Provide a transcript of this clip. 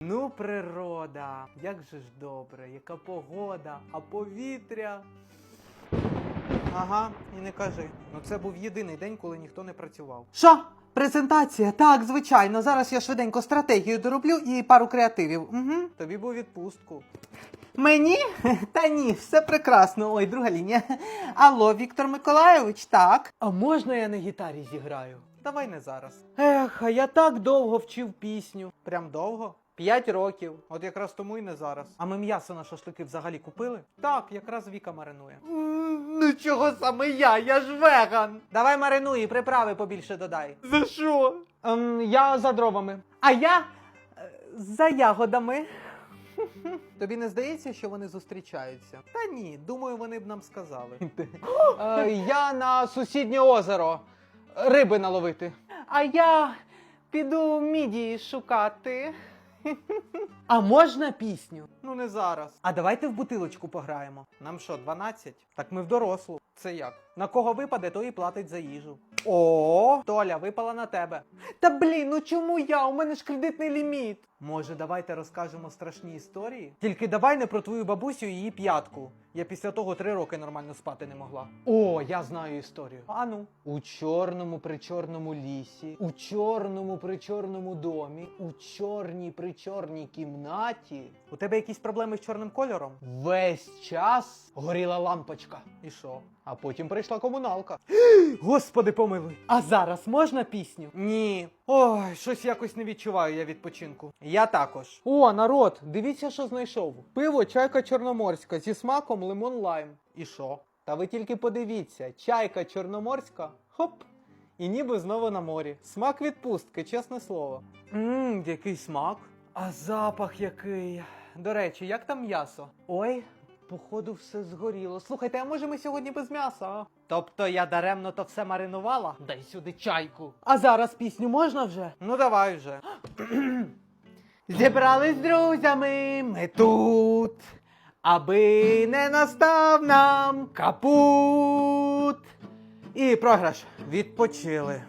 Ну, природа, як же ж добре, яка погода, а повітря. Ага, і не кажи. Ну це був єдиний день, коли ніхто не працював. Що? Презентація? Так, звичайно. Зараз я швиденько стратегію дороблю і пару креативів. Угу. Тобі був відпустку. Мені? Та ні, все прекрасно. Ой, друга лінія. Алло, Віктор Миколайович, так. А можна я на гітарі зіграю? Давай не зараз. Ех, а я так довго вчив пісню. Прям довго? П'ять років. От якраз тому і не зараз. А ми м'ясо на шашлики взагалі купили? Так, якраз Віка маринує. Ну чого саме я? Я ж веган. Давай маринуй і приправи побільше додай. За що? Ем, я за дровами. А я е, за ягодами. Тобі не здається, що вони зустрічаються? Та ні, думаю, вони б нам сказали. Е, я на сусіднє озеро. Риби наловити. А я піду мідії шукати. А можна пісню? Ну не зараз. А давайте в бутилочку пограємо. Нам що, 12? Так ми в дорослу. Це як? На кого випаде, той і платить за їжу. О, Толя, випала на тебе. Та блін, ну чому я? У мене ж кредитний ліміт. Може, давайте розкажемо страшні історії? Тільки давай не про твою бабусю і її п'ятку. Я після того три роки нормально спати не могла. О, я знаю історію. А ну. У чорному причорному лісі, у чорному причорному домі, у чорній причорній кімнаті У тебе якісь проблеми з чорним кольором? весь час горіла лампочка. І що? А потім прийшла комуналка. Господи помилуй. А зараз можна пісню? Ні. Ой, щось якось не відчуваю я відпочинку. Я також. О, народ, дивіться, що знайшов. Пиво чайка чорноморська зі смаком лимон лайм. І що? Та ви тільки подивіться, чайка чорноморська, хоп, і ніби знову на морі. Смак відпустки, чесне слово. Ммм, який смак. А запах який. До речі, як там м'ясо? Ой, походу, все згоріло. Слухайте, а може ми сьогодні без м'яса? а? Тобто я даремно то все маринувала? Дай сюди чайку. А зараз пісню можна вже? Ну давай вже. Зібрались з друзями ми тут, аби не настав нам капут. І програш. Відпочили.